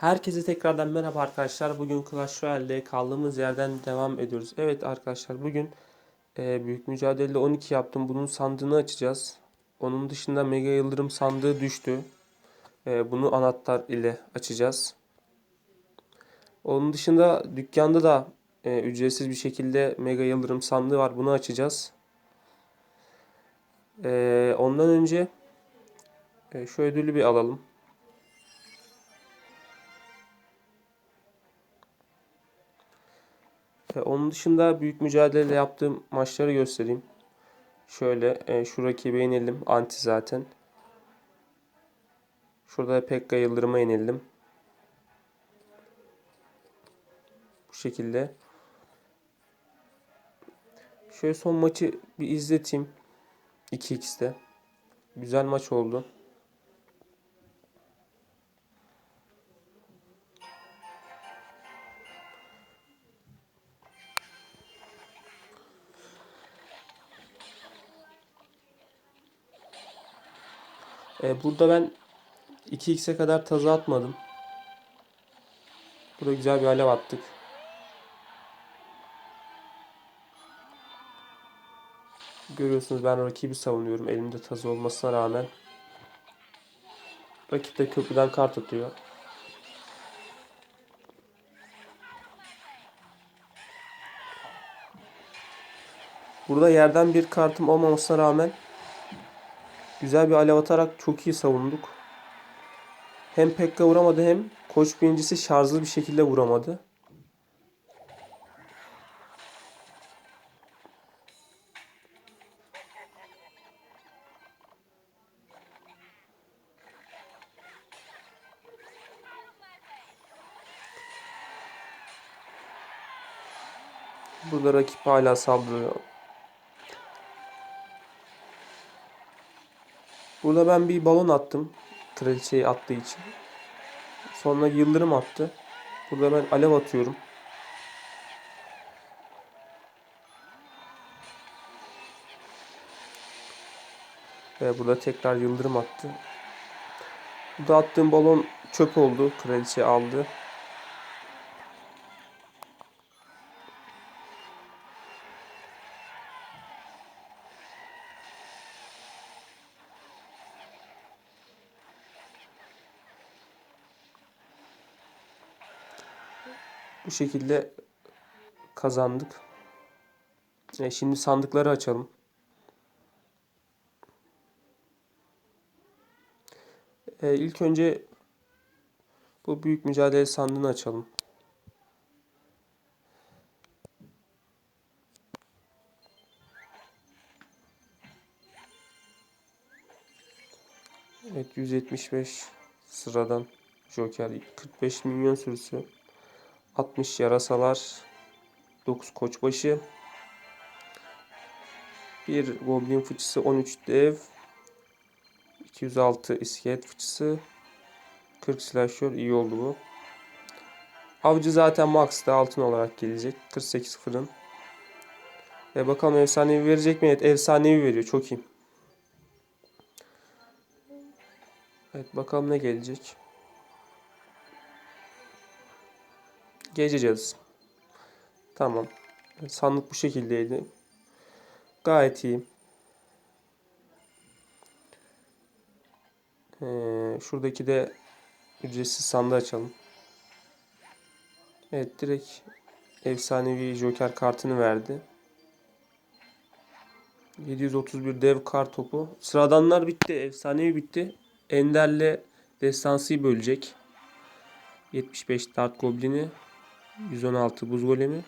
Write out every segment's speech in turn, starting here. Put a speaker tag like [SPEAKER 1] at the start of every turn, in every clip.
[SPEAKER 1] Herkese tekrardan merhaba arkadaşlar. Bugün Clash Royale'de kaldığımız yerden devam ediyoruz. Evet arkadaşlar bugün e, büyük mücadelede 12 yaptım. Bunun sandığını açacağız. Onun dışında Mega Yıldırım sandığı düştü. E, bunu anahtar ile açacağız. Onun dışında dükkanda da e, ücretsiz bir şekilde Mega Yıldırım sandığı var. Bunu açacağız. E, ondan önce e, şu ödülü bir alalım. Onun dışında büyük mücadele yaptığım maçları göstereyim. Şöyle e, şu rakibe yenildim. Anti zaten. Şurada Pekka Yıldırım'a yenildim. Bu şekilde. Şöyle son maçı bir izleteyim. 2x'te. Güzel maç oldu. E, burada ben 2x'e kadar tazı atmadım. Burada güzel bir alev attık. Görüyorsunuz ben rakibi savunuyorum elimde tazı olmasına rağmen. Rakip de köprüden kart atıyor. Burada yerden bir kartım olmamasına rağmen güzel bir alev atarak çok iyi savunduk. Hem Pekka vuramadı hem koç birincisi şarjlı bir şekilde vuramadı. Burada rakip hala saldırıyor. Burada ben bir balon attım. Kraliçeyi attığı için. Sonra yıldırım attı. Burada ben alev atıyorum. Ve burada tekrar yıldırım attı. Burada attığım balon çöp oldu. Kraliçe aldı. Şekilde kazandık. E, şimdi sandıkları açalım. E, ilk önce bu büyük mücadele sandığını açalım. Evet 175 sıradan Joker 45 milyon sürüsü 60 yarasalar 9 koçbaşı 1 goblin fıçısı 13 dev 206 iskelet fıçısı 40 slasher iyi oldu bu. Avcı zaten max'ta altın olarak gelecek. 48 fırın. Ve bakalım efsanevi verecek mi? Evet efsanevi veriyor. Çok iyi. Evet bakalım ne gelecek. Cadısı. Tamam. Sandık bu şekildeydi. Gayet iyi. Ee, şuradaki de ücretsiz sandığı açalım. Evet direkt efsanevi Joker kartını verdi. 731 dev kar topu. Sıradanlar bitti. Efsanevi bitti. Ender'le destansıyı bölecek. 75 dart goblini. 116 buz golemi.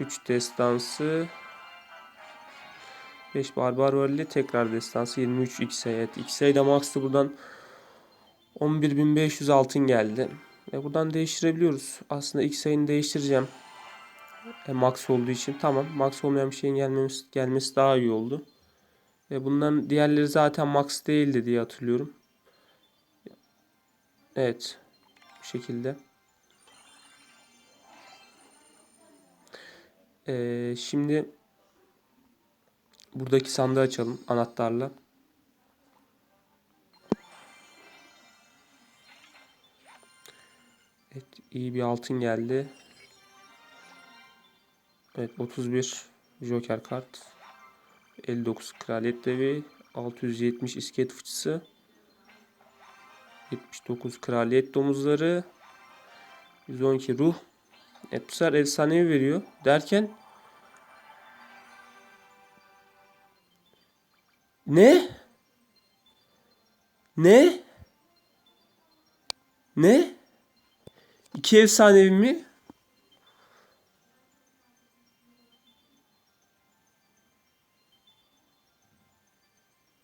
[SPEAKER 1] 3 destansı. 5 barbar varili tekrar destansı 23 XA. Evet XA da max'tı buradan 11.500 altın geldi. Ve buradan değiştirebiliyoruz. Aslında XA'yı değiştireceğim. E, max olduğu için tamam. Max olmayan bir şeyin gelmesi, gelmesi daha iyi oldu. Ve bunların diğerleri zaten max değildi diye hatırlıyorum. Evet. Bu şekilde. Ee, şimdi buradaki sandığı açalım anahtarla. Evet, iyi bir altın geldi. Evet 31 Joker kart. 59 Kraliyet Devi. 670 iskelet fıçısı. 79 Kraliyet Domuzları. 112 Ruh. Evet bu sefer efsanevi veriyor. Derken Ne? Ne? Ne? İki efsanevi mi?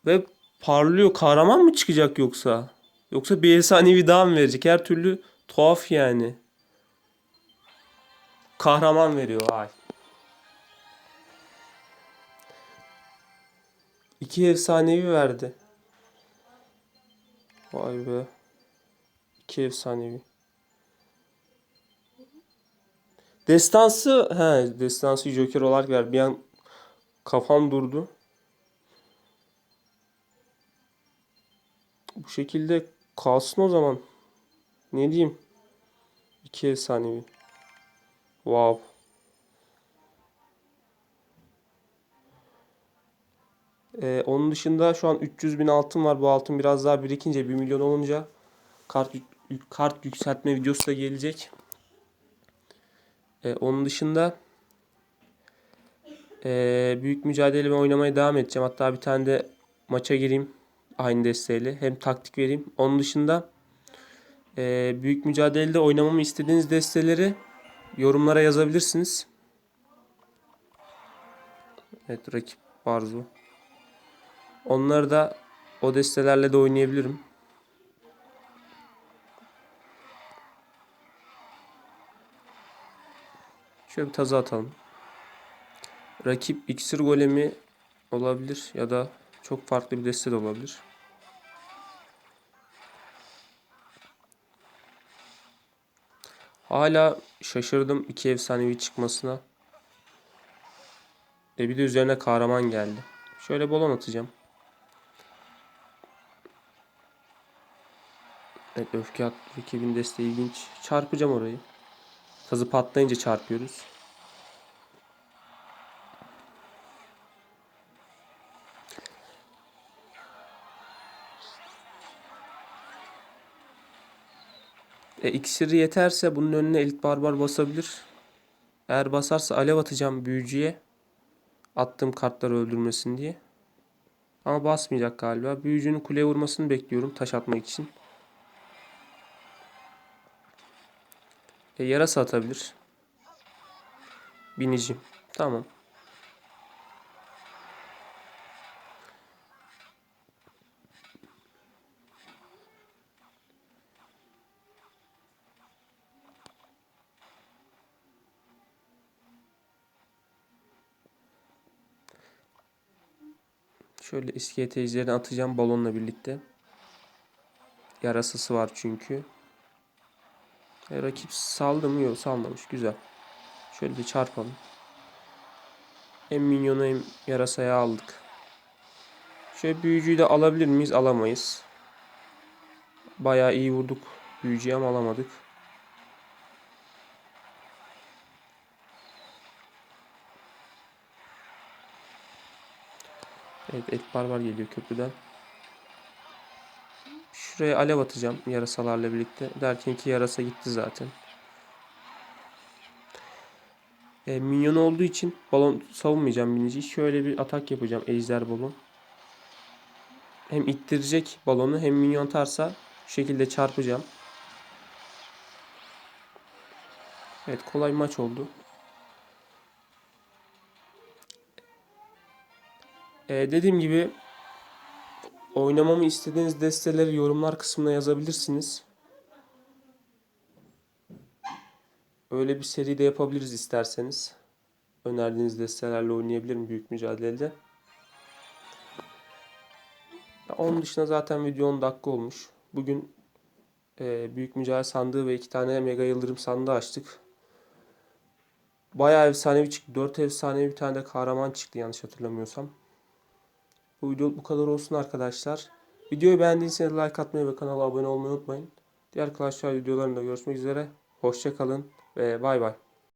[SPEAKER 1] Ve parlıyor. Kahraman mı çıkacak yoksa? Yoksa bir efsanevi daha mı verecek? Her türlü tuhaf yani. Kahraman veriyor ay. İki efsanevi verdi. Vay be. İki efsanevi. Destansı, he, destansı Joker olarak ver. Bir an kafam durdu. Bu şekilde kalsın o zaman. Ne diyeyim? İki efsanevi. Wow. Ee, onun dışında şu an 300 bin altın var. Bu altın biraz daha birikince 1 milyon olunca kart kart yükseltme videosu da gelecek. Ee, onun dışında ee, büyük mücadele oynamaya devam edeceğim. Hatta bir tane de maça gireyim aynı desteğiyle. Hem taktik vereyim. Onun dışında ee, büyük mücadelede oynamamı istediğiniz desteleri yorumlara yazabilirsiniz. Evet rakip Barzo. Onları da o destelerle de oynayabilirim. Şöyle bir tazı atalım. Rakip iksir golemi olabilir ya da çok farklı bir deste de olabilir. Hala şaşırdım iki efsanevi çıkmasına. E bir de üzerine kahraman geldi. Şöyle balon atacağım. Evet öfke at rakibin desteği ilginç. Çarpacağım orayı. Tazı patlayınca çarpıyoruz. E, iksiri yeterse bunun önüne elit barbar basabilir. Eğer basarsa alev atacağım büyücüye. Attığım kartları öldürmesin diye. Ama basmayacak galiba. Büyücünün kuleye vurmasını bekliyorum taş atmak için. E, yarasa atabilir. Binici. Tamam. Şöyle iskelet ejderini atacağım balonla birlikte. Yarasası var çünkü. E, rakip saldı mı? Yok salmamış. Güzel. Şöyle de çarpalım. Hem minyonu hem yarasaya aldık. Şöyle büyücüyü de alabilir miyiz? Alamayız. Bayağı iyi vurduk büyücüye ama alamadık. Evet et barbar geliyor köprüden. Şuraya alev atacağım yarasalarla birlikte. Derken ki yarasa gitti zaten. E, minyon olduğu için balon savunmayacağım biniciyi. Şöyle bir atak yapacağım ejder balon. Hem ittirecek balonu hem minyon tarsa şu şekilde çarpacağım. Evet kolay maç oldu. E, dediğim gibi oynamamı istediğiniz desteleri yorumlar kısmına yazabilirsiniz. Öyle bir seri de yapabiliriz isterseniz. Önerdiğiniz destelerle oynayabilirim büyük mücadelede. Ya Onun dışında zaten video 10 dakika olmuş. Bugün e, büyük mücadele sandığı ve iki tane mega yıldırım sandığı açtık. Bayağı efsanevi çıktı. 4 efsanevi bir tane de kahraman çıktı yanlış hatırlamıyorsam. Bu video bu kadar olsun arkadaşlar. Videoyu beğendiyseniz like atmayı ve kanala abone olmayı unutmayın. Diğer Clash Royale videolarında görüşmek üzere. Hoşça kalın ve bay bay.